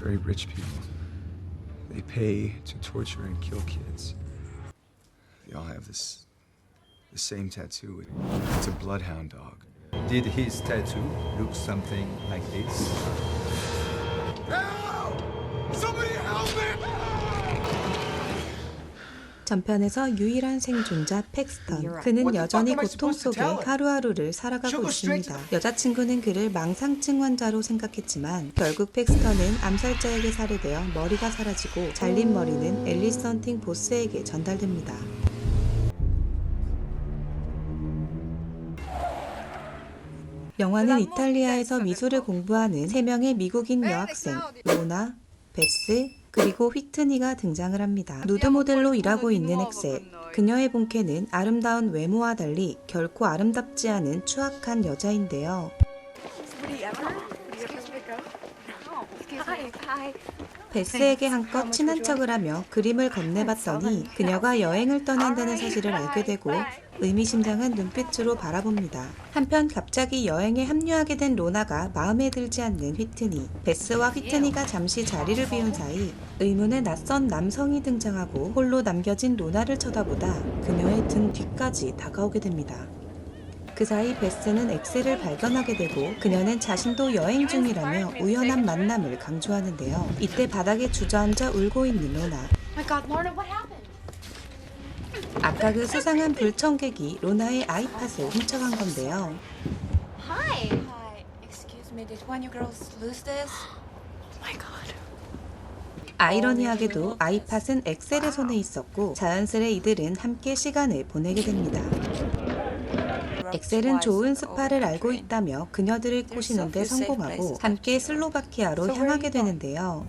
very rich people, they pay to torture and kill kids. They all have this the same tattoo. It's a bloodhound dog. Did his tattoo look something like this? 전편에서 유일한 생존자 팩스턴. 그는 여전히 고통 속에 하루하루를 살아가고 있습니다. 여자친구는 그를 망상증 환자로 생각했지만 결국 팩스턴은 암살자에게 살해되어 머리가 사라지고 잘린 머리는 앨리스 헌팅 보스에게 전달됩니다. 영화는 이탈리아에서 미술을 공부하는 3명의 미국인 여학생 로나, 베스, 그리고 휘트니가 등장을 합니다. 누드 모델로 일하고 있는 엑셀. 그녀의 본캐는 아름다운 외모와 달리 결코 아름답지 않은 추악한 여자인데요. 베스에게 한껏 친한 척을 하며 그림을 건네봤더니 그녀가 여행을 떠난다는 사실을 알게 되고 의미심장한 눈빛으로 바라봅니다. 한편 갑자기 여행에 합류하게 된 로나가 마음에 들지 않는 휘트니. 베스와 휘트니가 잠시 자리를 비운 사이 의문의 낯선 남성이 등장하고 홀로 남겨진 로나를 쳐다보다 그녀의 등 뒤까지 다가오게 됩니다. 그 사이 베스는 엑셀을 발견하게 되고 그녀는 자신도 여행 중이라며 우연한 만남을 강조하는데요. 이때 바닥에 주저앉아 울고 있는 로나. My God, Lorna, what happened? 아까 그 수상한 불청객이 로나의 아이팟을 훔쳐간 건데요. Hi. Hi. Excuse me, did one of you girls lose this? Oh my God. 아이러니하게도 아이팟은 엑셀의 손에 있었고 자연스레 이들은 함께 시간을 보내게 됩니다. 엑셀은 좋은 스파를 알고 있다며 그녀들을 꼬시는데 성공하고 함께 슬로바키아로 향하게 되는데요.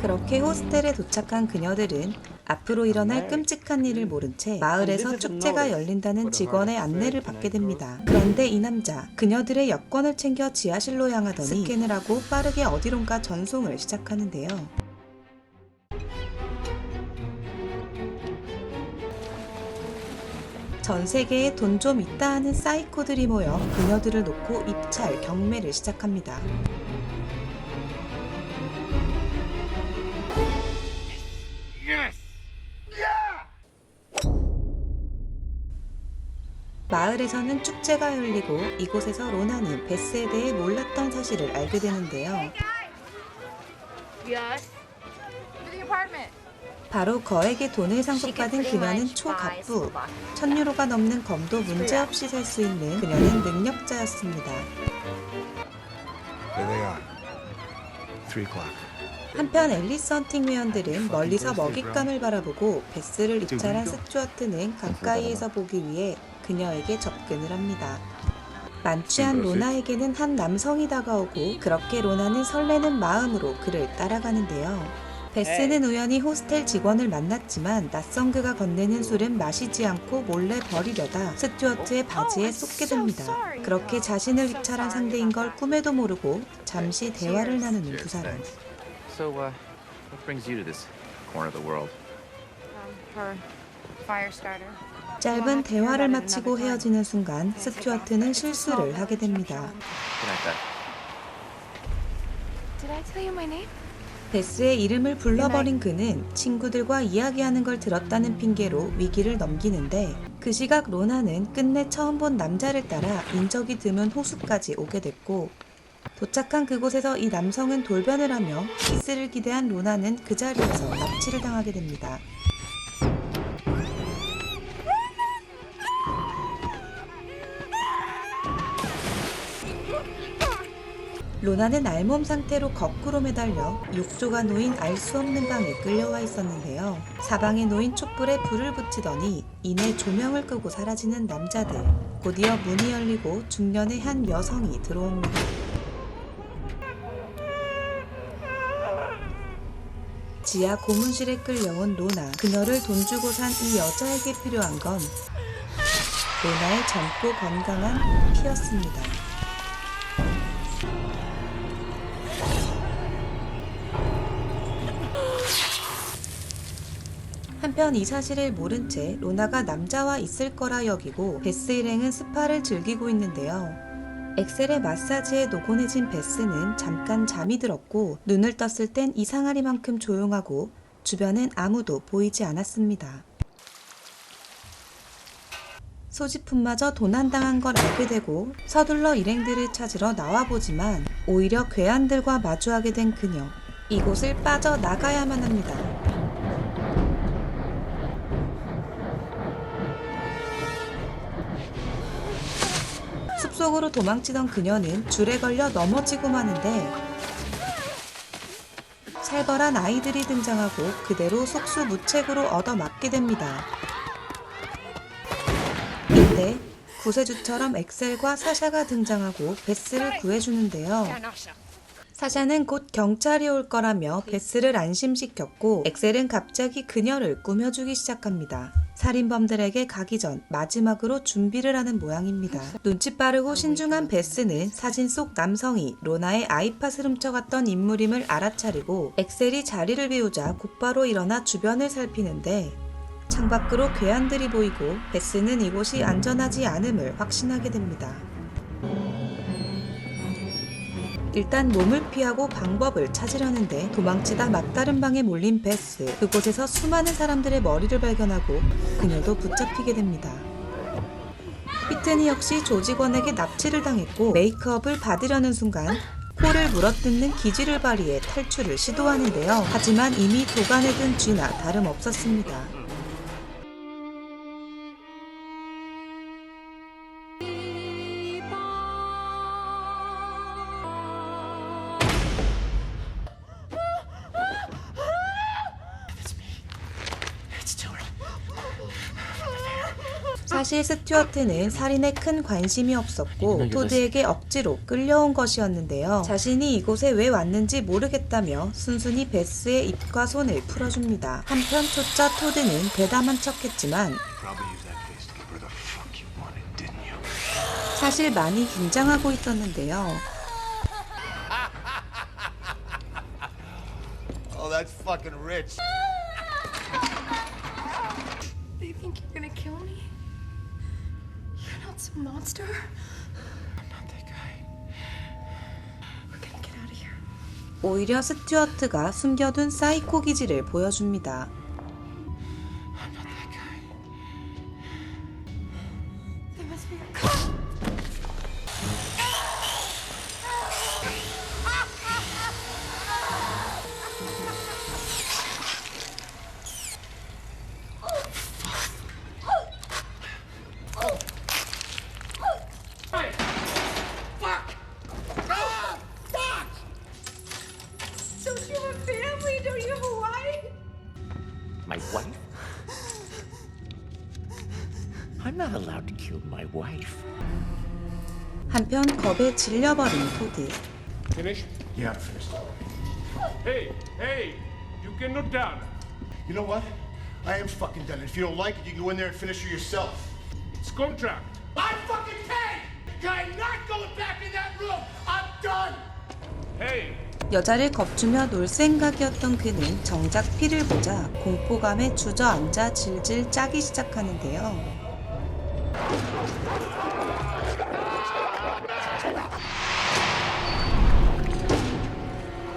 그렇게 호스텔에 도착한 그녀들은 앞으로 일어날 끔찍한 일을 모른 채 마을에서 축제가 열린다는 직원의 안내를 받게 됩니다. 그런데 이 남자, 그녀들의 여권을 챙겨 지하실로 향하더니 스캔을 하고 빠르게 어디론가 전송을 시작하는데요. 전 세계에 돈 좀 있다 하는 사이코들이 모여 그녀들을 놓고 입찰, 경매를 시작합니다. 마을에서는 축제가 열리고 이곳에서 로나는 베스에 대해 몰랐던 사실을 알게 되는데요. Yes. 바로 거액의 돈을 상속받은 그녀는 초갑부. 천 유로가 넘는 검도 문제없이 살 수 있는 그녀는 능력자였습니다. 한편 앨리스 헌팅 회원들은 멀리서 먹잇감을 바라보고 베스를 입찰한 스튜어트는 가까이에서 보기 위해 그녀에게 접근을 합니다. 만취한 로나에게는 한 남성이 다가오고 그렇게 로나는 설레는 마음으로 그를 따라가는데요. 베스는 우연히 호스텔 직원을 만났지만 낯선 그가 건네는 술은 마시지 않고 몰래 버리려다 스튜어트의 바지에 쏟게 됩니다. 그렇게 자신을 입찰한 상대인 걸 꿈에도 모르고 잠시 대화를 나누는 두 사람. So, uh, what brings you to this corner of the world? Um, her fire starter. 짧은 대화를 마치고 헤어지는 순간 스튜어트는 실수를 하게 됩니다. Did I tell you my name? 베스의 이름을 불러버린 그는 친구들과 이야기하는 걸 들었다는 핑계로 위기를 넘기는데 그 시각 로나는 끝내 처음 본 남자를 따라 인적이 드문 호수까지 오게 됐고 도착한 그곳에서 이 남성은 돌변을 하며 키스를 기대한 로나는 그 자리에서 납치를 당하게 됩니다. 로나는 알몸 상태로 거꾸로 매달려 욕조가 놓인 알 수 없는 방에 끌려와 있었는데요. 사방에 놓인 촛불에 불을 붙이더니 이내 조명을 끄고 사라지는 남자들. 곧이어 문이 열리고 중년의 한 여성이 들어옵니다. 지하 고문실에 끌려온 로나. 그녀를 돈 주고 산 이 여자에게 필요한 건 로나의 젊고 건강한 피였습니다. 한편 이 사실을 모른 채 로나가 남자와 있을 거라 여기고 베스 일행은 스파를 즐기고 있는데요. 엑셀의 마사지에 노곤해진 베스는 잠깐 잠이 들었고 눈을 떴을 땐 이상하리만큼 조용하고 주변엔 아무도 보이지 않았습니다. 소지품마저 도난당한 걸 알게 되고 서둘러 일행들을 찾으러 나와보지만 오히려 괴한들과 마주하게 된 그녀. 이곳을 빠져나가야만 합니다. 숲속으로 도망치던 그녀는 줄에 걸려 넘어지고 마는데 살벌한 아이들이 등장하고 그대로 속수무책으로 얻어맞게 됩니다. 이때 구세주처럼 엑셀과 사샤가 등장하고 베스를 구해주는데요. 사샤는 곧 경찰이 올 거라며 베스를 안심시켰고 엑셀은 갑자기 그녀를 꾸며주기 시작합니다. 살인범들에게 가기 전 마지막으로 준비를 하는 모양입니다. 눈치 빠르고 신중한 베스는 사진 속 남성이 로나의 아이팟을 훔쳐갔던 인물임을 알아차리고 엑셀이 자리를 비우자 곧바로 일어나 주변을 살피는데 창밖으로 괴한들이 보이고 베스는 이곳이 안전하지 않음을 확신하게 됩니다. 일단 몸을 피하고 방법을 찾으려는데 도망치다 막다른 방에 몰린 베스. 그곳에서 수많은 사람들의 머리를 발견하고 그녀도 붙잡히게 됩니다. 피트니 역시 조직원에게 납치를 당했고 메이크업을 받으려는 순간 코를 물어뜯는 기지를 발휘해 탈출을 시도하는데요. 하지만 이미 도간에 든 쥐나 다름없었습니다. 사실 스튜어트는 살인에 큰 관심이 없었고 토드에게 억지로 끌려온 것이었는데요. 자신이 이곳에 왜 왔는지 모르겠다며 순순히 베스의 입과 손을 풀어줍니다. 한편 초짜 토드는 대담한 척했지만? 사실 많이 긴장하고 있었는데요. Oh, monster. I'm not that guy. We're gonna get out of here. 오히려 스튜어트가 숨겨둔 사이코 기지를 보여줍니다. My wife. 한편 겁에 질려버린 토드. Finish? Yeah, I'm finished. Hey, hey, you can look down. You know what? I am fucking done. If you don't like it, you can go in there and finish it yourself. It's contract. I fucking paid! I'm not going back in that room! I'm done! Hey, 여자를 겁주며 놀 생각이었던 그는 정작 피를 보자 공포감에 주저앉아 질질 짜기 시작하는데요.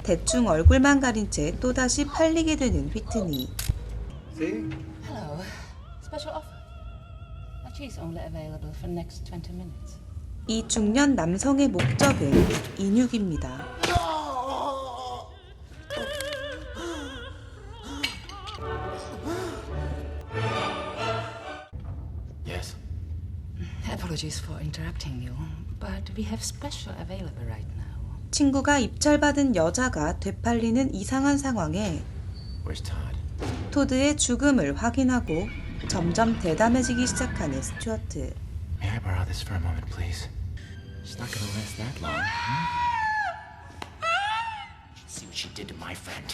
대충 얼굴만 가린 채 또다시 팔리게 되는 휘트니. Hello. Special offer. That cheese only available for next 20 minutes. 이 중년 남성의 목적은 인육입니다. Apologies for interrupting you, but we have special available right now. 친구가 입찰받은 여자가 되팔리는 이상한 상황에 Where's Todd? 토드의 죽음을 확인하고 점점 대담해지기 시작하는 스튜어트. May I borrow this for a moment, please? She's not gonna last that long. Hmm? See what she did to my friend.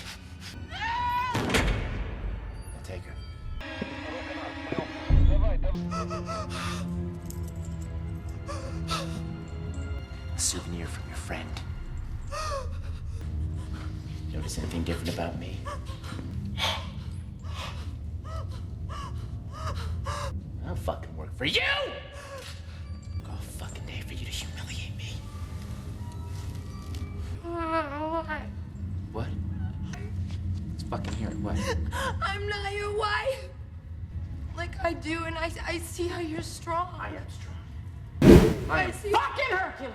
I'll take her. A souvenir from your friend. Notice anything different about me? I'll fucking work for you! I'll fucking day for you to humiliate me. What? Let's fucking hear it. What? I'm not your wife. Like I do, and I, I see how you're strong. I am strong. I see. Fucking Hercules!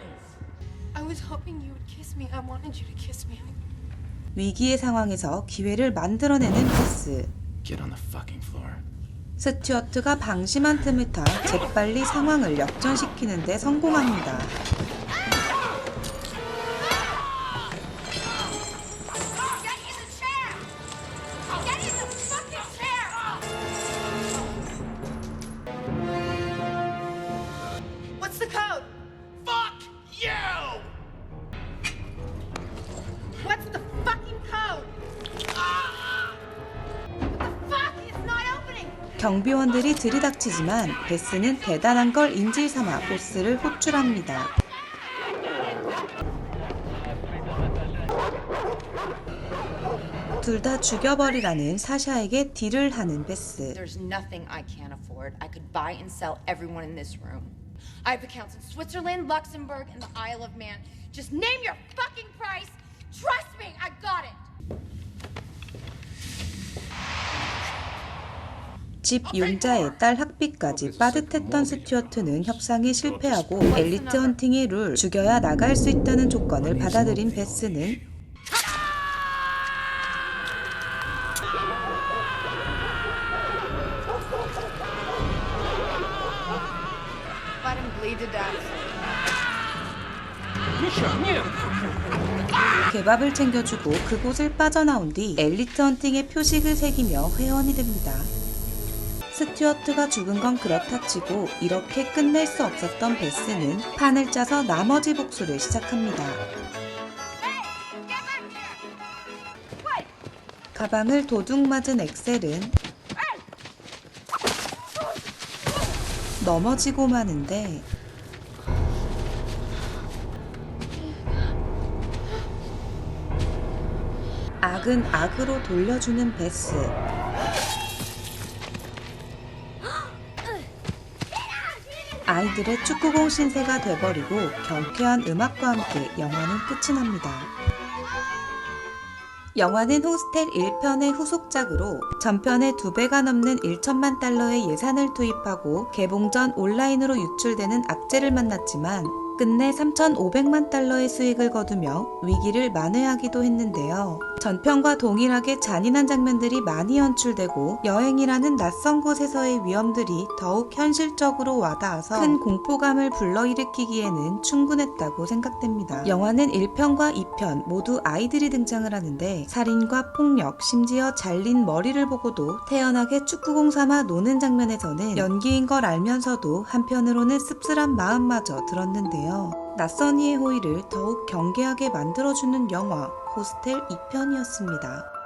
I was hoping you would kiss me. I wanted you to kiss me. 위기의 상황에서 기회를 만들어내는 베스. Get on the fucking floor. 스튜어트가 방심한 틈을 타 재빨리 상황을 역전시키는 데 성공합니다. 경비원들이 들이닥치지만 베스는 대단한 걸 인질 삼아 보스를 호출합니다. 둘 다 죽여버리라는 사샤에게 딜을 하는 베스. 집 융자의 딸 학비까지 빠듯했던 스튜어트는 협상에 실패하고 엘리트 헌팅의 룰 죽여야 나갈 수 있다는 조건을 받아들인 베스는. 개밥을 챙겨주고 그곳을 빠져나온 뒤 엘리트 헌팅의 표식을 새기며 회원이 됩니다. 스튜어트가 죽은 건 그렇다 치고 이렇게 끝낼 수 없었던 베스는 판을 짜서 나머지 복수를 시작합니다. 가방을 도둑 맞은 엑셀은 넘어지고 마는데 악은 악으로 돌려주는 베스. 아이들의 축구공 신세가 돼버리고 경쾌한 음악과 함께 영화는 끝이 납니다. 영화는 호스텔 1편의 후속작으로 전편의 두 배가 넘는 1천만 달러의 예산을 투입하고 개봉 전 온라인으로 유출되는 악재를 만났지만 끝내 3,500만 달러의 수익을 거두며 위기를 만회하기도 했는데요. 전편과 동일하게 잔인한 장면들이 많이 연출되고 여행이라는 낯선 곳에서의 위험들이 더욱 현실적으로 와닿아서 큰 공포감을 불러일으키기에는 충분했다고 생각됩니다. 영화는 1편과 2편 모두 아이들이 등장을 하는데 살인과 폭력, 심지어 잘린 머리를 보고도 태연하게 축구공 삼아 노는 장면에서는 연기인 걸 알면서도 한편으로는 씁쓸한 마음마저 들었는데 요. 낯선 이의 호의를 더욱 경계하게 만들어주는 영화 호스텔 2편이었습니다.